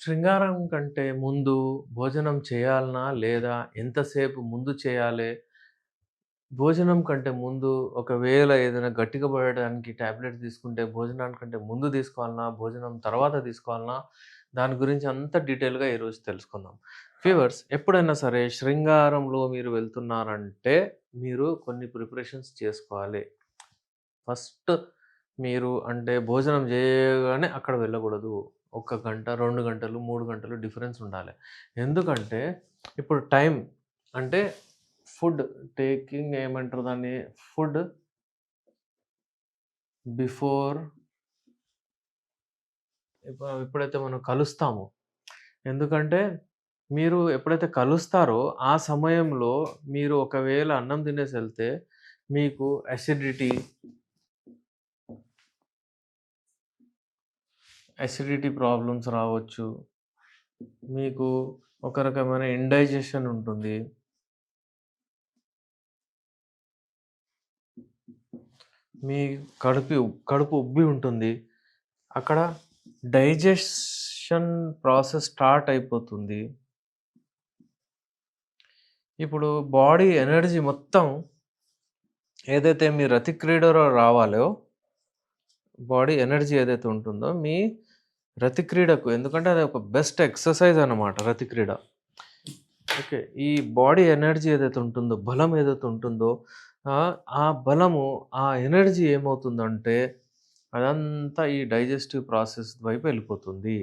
శృంగారం కంటే ముందు భోజనం చేయాలనా? లేదా ఎంతసేపు ముందు చేయాలి భోజనం కంటే ముందు ఒకవేళ ఏదైనా గట్టిగా పడడానికి టాబ్లెట్ తీసుకుంటే భోజనానికంటే ముందు తీసుకోవాలన్నా భోజనం తర్వాత తీసుకోవాలన్నా దాని గురించి అంత డీటెయిల్‌గా ఈరోజు తెలుసుకుందాం. ఫీవర్స్ ఎప్పుడైనా సరే శృంగారంలో మీరు వెళ్తున్నారంటే మీరు కొన్ని ప్రిపరేషన్స్ చేసుకోవాలి. ఫస్ట్ మీరు అంటే భోజనం చేయగానే అక్కడ వెళ్ళకూడదు. ఒక గంట, రెండు గంటలు, మూడు గంటలు డిఫరెన్స్ ఉండాలి. ఎందుకంటే ఇప్పుడు టైం అంటే ఫుడ్ టేకింగ్ ఏమంటారు దాన్ని? ఫుడ్ బిఫోర్ ఎప్పుడైతే మనం కలుస్తాము ఎందుకంటే మీరు ఎప్పుడైతే కలుస్తారో ఆ సమయంలో మీరు ఒకవేళ అన్నం తినేసి వెళ్తే మీకు అసిడిటీ అసిడిటీ ప్రాబ్లమ్స్ రావచ్చు. మీకు ఒక రకమైన ఇండైజెషన్ ఉంటుంది. మీ కడుపు కడుపు ఉబ్బి ఉంటుంది. అక్కడ డైజెషన్ ప్రాసెస్ స్టార్ట్ అయిపోతుంది. ఇప్పుడు బాడీ ఎనర్జీ మొత్తం ఏదైతే మీ రతిక్రీడలో రావాలో బాడీ ఎనర్జీ ఏదైతే ఉంటుందో మీ రతి క్రీడకు ఎందుకంటే అది ఒక బెస్ట్ ఎక్సర్సైజ్ అనమాట రతి క్రీడ. ఓకే. ఈ బాడీ ఎనర్జీ ఏదైతే ఉంటుందో, బలం ఏదైతే ఉంటుందో ఆ బలము, ఆ ఎనర్జీ ఏమవుతుందంటే అదంతా ఈ డైజెస్టివ్ ప్రాసెస్ వైపు వెళ్ళిపోతుంది.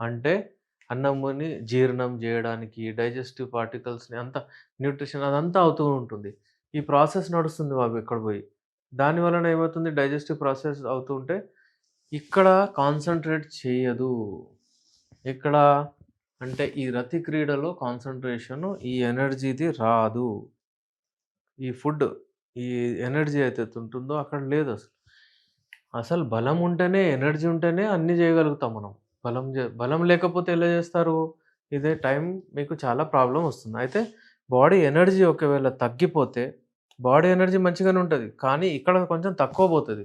అంటే అన్నముని జీర్ణం చేయడానికి డైజెస్టివ్ పార్టికల్స్‌ని అంతా న్యూట్రిషన్ అదంతా అవుతూ ఉంటుంది. ఈ ప్రాసెస్ నడుస్తుంది బాబు ఇక్కడ పోయి. దాని వలన ఏమవుతుంది డైజెస్టివ్ ప్రాసెస్ అవుతూ ఉంటే ఇక్కడ కాన్సన్ట్రేట్ చేయదు. ఎక్కడ? అంటే ఈ రతి క్రీడలో కాన్సన్ట్రేషను ఈ ఎనర్జీది రాదు. ఈ ఫుడ్ ఈ ఎనర్జీ అయితే ఉంటుందో అక్కడ లేదు అసలు అసలు బలం ఉంటేనే, ఎనర్జీ ఉంటేనే అన్నీ చేయగలుగుతాం మనం. బలం బలం లేకపోతే ఎలా చేస్తారు? ఇదే టైం మీకు చాలా ప్రాబ్లం వస్తుంది. అయితే బాడీ ఎనర్జీ ఒకవేళ తగ్గిపోతే బాడీ ఎనర్జీ మంచిగానే ఉంటుంది కానీ ఇక్కడ కొంచెం తక్కువ పోతుంది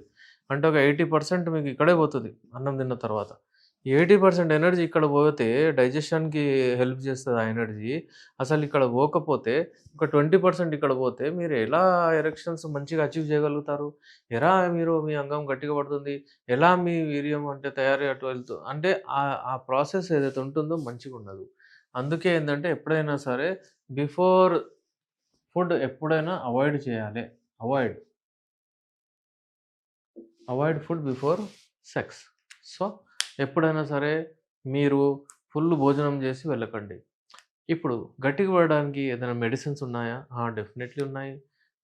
అంటే ఒక 80% మీకు ఇక్కడే పోతుంది అన్నం తిన్న తర్వాత. ఈ 80% ఎనర్జీ ఇక్కడ పోతే డైజెషన్‌కి హెల్ప్ చేస్తుంది ఆ ఎనర్జీ. అసలు ఇక్కడ పోకపోతే ఒక 20% ఇక్కడ పోతే మీరు ఎలా ఎరెక్షన్స్ మంచిగా అచీవ్ చేయగలుగుతారు? ఎలా మీరు మీ అంగం గట్టిగా పడుతుంది? ఎలా మీ వీర్యం అంటే తయారీ అటు వెళ్తూ అంటే ఆ ప్రాసెస్ ఏదైతే ఉంటుందో మంచిగా ఉండదు అందుకే ఏంటంటే ఎప్పుడైనా సరే బిఫోర్ ఫుడ్ ఎప్పుడైనా అవాయిడ్ చేయాలి. Avoid. Avoid food before sex. So, ఎప్పుడైనా సరే మీరు ఫుల్ భోజనం చేసి వెళ్ళకండి. ఇప్పుడు గట్టిగా పడడానికి ఏదైనా మెడిసిన్స్ ఉన్నాయా? డెఫినెట్‌లీ ఉన్నాయి.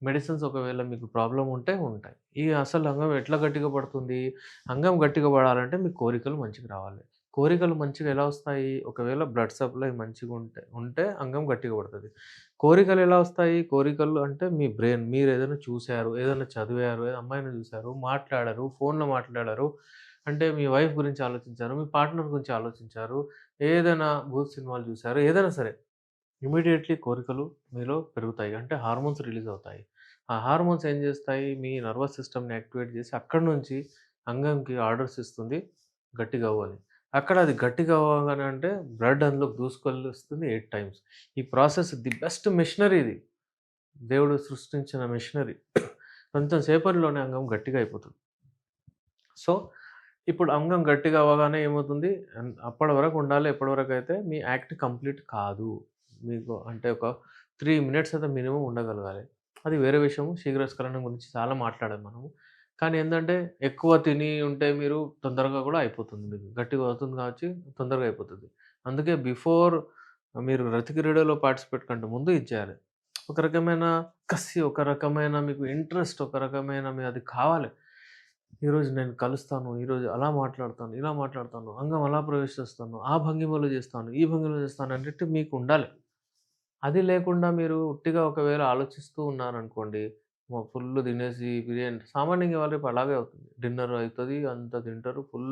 మెడిసిన్స్ ఒకవేళ మీకు ప్రాబ్లం ఉంటే ఉంటాయి. ఈ అసలు అంగం ఎట్లా గట్టిగా పడుతుంది? అంగం గట్టిగా పడాలంటే మీ కోరికలు మంచిగా రావాలి. కోరికలు మంచిగా ఎలా వస్తాయి? ఒకవేళ బ్లడ్ సప్లై మంచిగా ఉంటే ఉంటే అంగం గట్టిగా పడుతుంది కోరికలు ఎలా వస్తాయి? కోరికలు అంటే మీ బ్రెయిన్ మీరు ఏదైనా చూశారు ఏదైనా చదివారు, అమ్మాయిని చూశారు మాట్లాడారు, ఫోన్‌లో మాట్లాడారు. అంటే మీ వైఫ్ గురించి ఆలోచించారు, మీ పార్ట్నర్ గురించి ఆలోచించారు, ఏదైనా భూత్ సినిమాలు చూశారు ఏదైనా సరే ఇమీడియట్లీ కోరికలు మీలో పెరుగుతాయి. అంటే హార్మోన్స్ రిలీజ్ అవుతాయి. ఆ హార్మోన్స్ ఏం చేస్తాయి? మీ నర్వస్ సిస్టమ్‌ని యాక్టివేట్ చేసి అక్కడి నుంచి అంగంకి ఆర్డర్స్ ఇస్తుంది గట్టిగా అవ్వాలి అక్కడ అది గట్టిగా అవ్వగానే అంటే బ్లడ్ అందులోకి దూసుకెళ్ళొస్తుంది 8 టైమ్స్. ఈ ప్రాసెస్ ది బెస్ట్ మిషనరీ ఇది. దేవుడు సృష్టించిన మిషనరీ. కొంచెం సేపటిలోనే అంగం గట్టిగా అయిపోతుంది. సో, ఇప్పుడు అంగం గట్టిగా అవ్వగానే ఏమవుతుంది? అప్పటి వరకు ఉండాలి. ఎప్పటి అయితే మీ యాక్ట్ కంప్లీట్ కాదు. మీకు అంటే ఒక త్రీ మినిట్స్ అయితే మినిమం ఉండగలగాలి. అది వేరే విషయం. శీఘ్రస్ఖలనం గురించి చాలా మాట్లాడాం మనము. కానీ ఏంటంటే ఎక్కువ తిని ఉంటే మీరు తొందరగా కూడా అయిపోతుంది మీకు. గట్టిగా అవుతుంది కావచ్చు తొందరగా అయిపోతుంది అందుకే బిఫోర్ మీరు రతికి క్రీడలో పార్టిసిపేట్ కంటే ముందు ఇచ్చేయాలి ఒక రకమైన కసి, ఒక రకమైన మీకు ఇంట్రెస్ట్, ఒక రకమైన మీ అది కావాలి. ఈరోజు నేను కలుస్తాను, ఈరోజు అలా మాట్లాడతాను, ఇలా మాట్లాడతాను, అంగం అలా ప్రవేశిస్తాను, ఆ భంగిమలో చేస్తాను, ఈ భంగిమలో చేస్తాను అన్నట్టు మీకు ఉండాలి. అది లేకుండా మీరు ఉట్టిగా ఒకవేళ ఆలోచిస్తూ ఉన్నారనుకోండి, ఫుల్ తినేసి బిర్యానీ సామాన్యంగా ఇవాళ రేపు అలాగే అవుతుంది. డిన్నర్ అవుతుంది అంత తింటారు. ఫుల్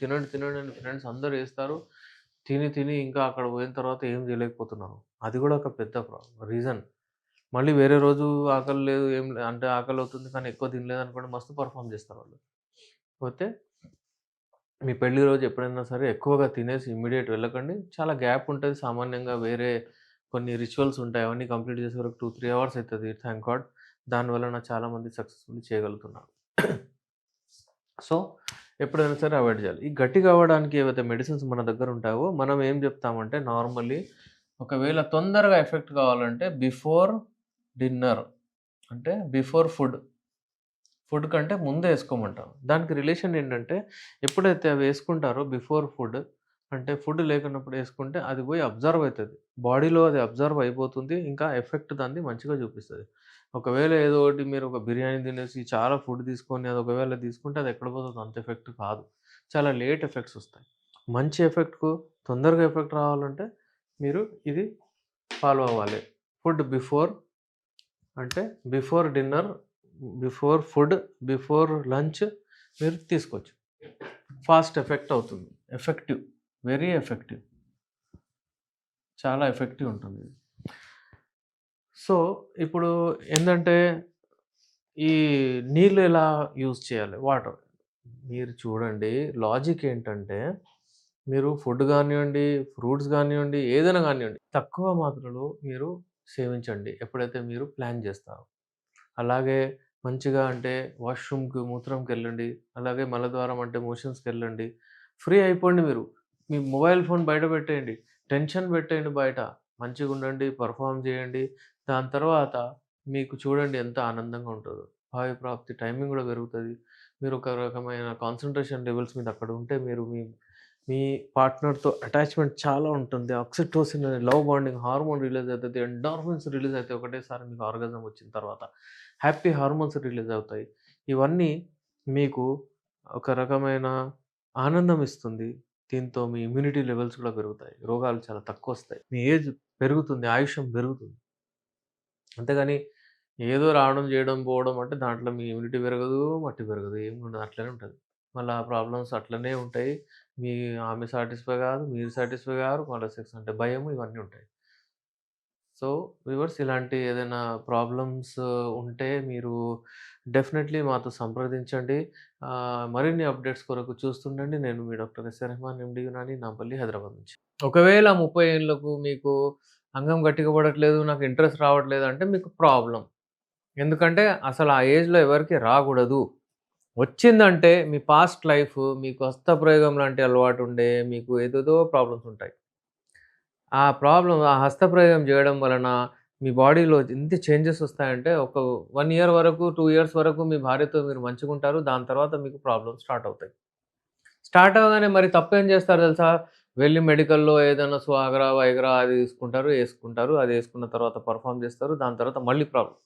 తినండి, తినండి అని ఫ్రెండ్స్ అందరు వేస్తారు తిని, తిని ఇంకా అక్కడ పోయిన తర్వాత ఏం చేయలేకపోతున్నారు. అది కూడా ఒక పెద్ద రీజన్. మళ్ళీ వేరే రోజు ఆకలి లేదు, ఏం అంటే అంటే ఆకలవుతుంది కానీ ఎక్కువ తినలేదనుకోండి మస్తు పర్ఫామ్ చేస్తారు వాళ్ళు. పోతే మీ పెళ్ళి రోజు ఎప్పుడైనా సరే ఎక్కువగా తినేసి ఇమ్మీడియేట్ వెళ్ళకండి. చాలా గ్యాప్ ఉంటుంది సామాన్యంగా వేరే కొన్ని రిచువల్స్ ఉంటాయి. అవన్నీ కంప్లీట్ చేసే వరకు 2, 3 అవర్స్ అవుతుంది థ్యాంక్ గాడ్. దానివలన చాలామంది సక్సెస్ఫుల్ చేయగలుగుతున్నారు. సో, ఎప్పుడైనా సరే అవాయిడ్ చేయాలి. ఈ గట్టిగా అవ్వడానికి ఏవైతే మెడిసిన్స్ మన దగ్గర ఉంటాయో మనం ఏం చెప్తామంటే నార్మల్లీ ఒకవేళ తొందరగా ఎఫెక్ట్ కావాలంటే బిఫోర్ డిన్నర్ అంటే బిఫోర్ ఫుడ్. ఫుడ్ కంటే ముందే వేసుకోమంటాం దానికి రిలేషన్ ఏంటంటే ఎప్పుడైతే అవి వేసుకుంటారో బిఫోర్ ఫుడ్ అంటే ఫుడ్ లేకున్నప్పుడు ఏసుకుంటే అది పోయి అబ్జర్వ్ అయితది. బాడీలో అది అబ్జర్వ్ అయిపోతుంది. ఇంకా ఎఫెక్ట్ దానిది మంచిగా చూపిస్తది. ఒకవేళ ఏదో ఒకటి మీరు ఒక బిర్యానీ తినేసి చాలా ఫుడ్ తీసుకొని అది ఒకవేళ తీసుకుంటే అది ఎక్కడ పోతుంది అంత ఎఫెక్ట్ కాదు. చాలా లేట్ ఎఫెక్ట్స్ వస్తాయి. మంచి ఎఫెక్ట్‌కు తొందరగా ఎఫెక్ట్ రావాలంటే మీరు ఇది ఫాలో అవ్వాలి. ఫుడ్ బిఫోర్ అంటే before dinner, before food, before lunch మీరు తీసుకోవచ్చు. ఫాస్ట్ ఎఫెక్ట్ అవుతుంది. ఎఫెక్టివ్. Very effective. చాలా ఎఫెక్టివ్ ఉంటుంది. సో, ఇప్పుడు ఏంటంటే ఈ నీళ్ళు ఎలా యూజ్ చేయాలి? వాటర్. మీరు చూడండి లాజిక్ ఏంటంటే మీరు ఫుడ్ కానివ్వండి ఫ్రూట్స్ కానివ్వండి ఏదైనా కానివ్వండి తక్కువ మాత్రలో మీరు సేవించండి. ఎప్పుడైతే మీరు ప్లాన్ చేస్తారో. అలాగే మంచిగా అంటే వాష్‌రూమ్‌కి, మూత్రంకి వెళ్ళండి అలాగే మలద్వారం అంటే మోషన్స్కి వెళ్ళండి ఫ్రీ అయిపోండి మీరు. మీ మొబైల్ ఫోన్ బయట పెట్టేయండి. టెన్షన్ పెట్టేయండి బయట. మంచిగా ఉండండి పర్ఫామ్ చేయండి. దాని తర్వాత మీకు చూడండి ఎంత ఆనందంగా ఉంటదో. భావి ప్రాప్తి టైమింగ్ కూడా పెరుగుతుంది మీరు ఒక రకమైన కాన్సన్ట్రేషన్ లెవెల్స్ మీద అక్కడ ఉంటే మీరు మీ మీ పార్ట్నర్‌తో అటాచ్‌మెంట్ చాలా ఉంటుంది. ఆక్సిటోసిన్ అనే లవ్ బాండింగ్ హార్మోన్ రిలీజ్ అవుతుంది ఎండార్ఫిన్స్ రిలీజ్ అవుతాయి ఒకటేసారి మీకు ఆర్గజం వచ్చిన తర్వాత. హ్యాపీ హార్మోన్స్ రిలీజ్ అవుతాయి. ఇవన్నీ మీకు ఒక రకమైన ఆనందం ఇస్తుంది. దీంతో మీ ఇమ్యూనిటీ లెవెల్స్ కూడా పెరుగుతాయి. రోగాలు చాలా తక్కువ వస్తాయి మీ ఏజ్ పెరుగుతుంది. ఆయుష్యం పెరుగుతుంది. అంతేగాని ఏదో రావడం, చేయడం, పోవడం అంటే దాంట్లో మీ ఇమ్యూనిటీ పెరగదు, మట్టి పెరగదు. ఏమి ఉండదు. అట్లనే ఉంటుంది మళ్ళీ ఆ ప్రాబ్లమ్స్ అట్లనే ఉంటాయి. మీ ఆమె సాటిస్ఫై కాదు. మీరు సాటిస్ఫై కారు. మళ్ళీ సెక్స్ అంటే భయం ఇవన్నీ ఉంటాయి. సో, వివర్స్ ఇలాంటి ఏదైనా ప్రాబ్లమ్స్ ఉంటే మీరు డెఫినెట్‌లీ మాతో సంప్రదించండి. మరిన్ని అప్డేట్స్ కొరకు చూస్తుండండి. నేను మీ doctor S R Rehman MD Unani Nampally Hyderabad నుంచి. ఒకవేళ ముప్పై ఏళ్ళకు మీకు అంగం గట్టిగా పడట్లేదు, నాకు ఇంట్రెస్ట్ రావట్లేదు అంటే మీకు ప్రాబ్లం ఎందుకంటే అసలు ఆ ఏజ్‌లో ఎవరికి రాకూడదు. వచ్చిందంటే మీ పాస్ట్ లైఫ్ మీకు హస్తప్రయోగం లాంటి అలవాటు ఉండే మీకు ఏదేదో ప్రాబ్లమ్స్ ఉంటాయి. ఆ ప్రాబ్లం ఆ హస్తప్రయోగం చేయడం వలన మీ బాడీలో ఎంత చేంజెస్ వస్తాయంటే ఒక వన్ ఇయర్ వరకు, టూ ఇయర్స్ వరకు మీ భార్యతో మీరు మంచిగుంటారు. దాని తర్వాత మీకు ప్రాబ్లమ్స్ స్టార్ట్ అవుతాయి. స్టార్ట్ అవ్వగానే మరి తప్పేం చేస్తారు తెలుసా? వెళ్ళి మెడికల్‌లో ఏదైనా సువాగ్రా, వైగ్రా అది తీసుకుంటారు. వేసుకుంటారు అది వేసుకున్న తర్వాత పెర్ఫార్మ్ చేస్తారు. దాని తర్వాత మళ్ళీ ప్రాబ్లమ్.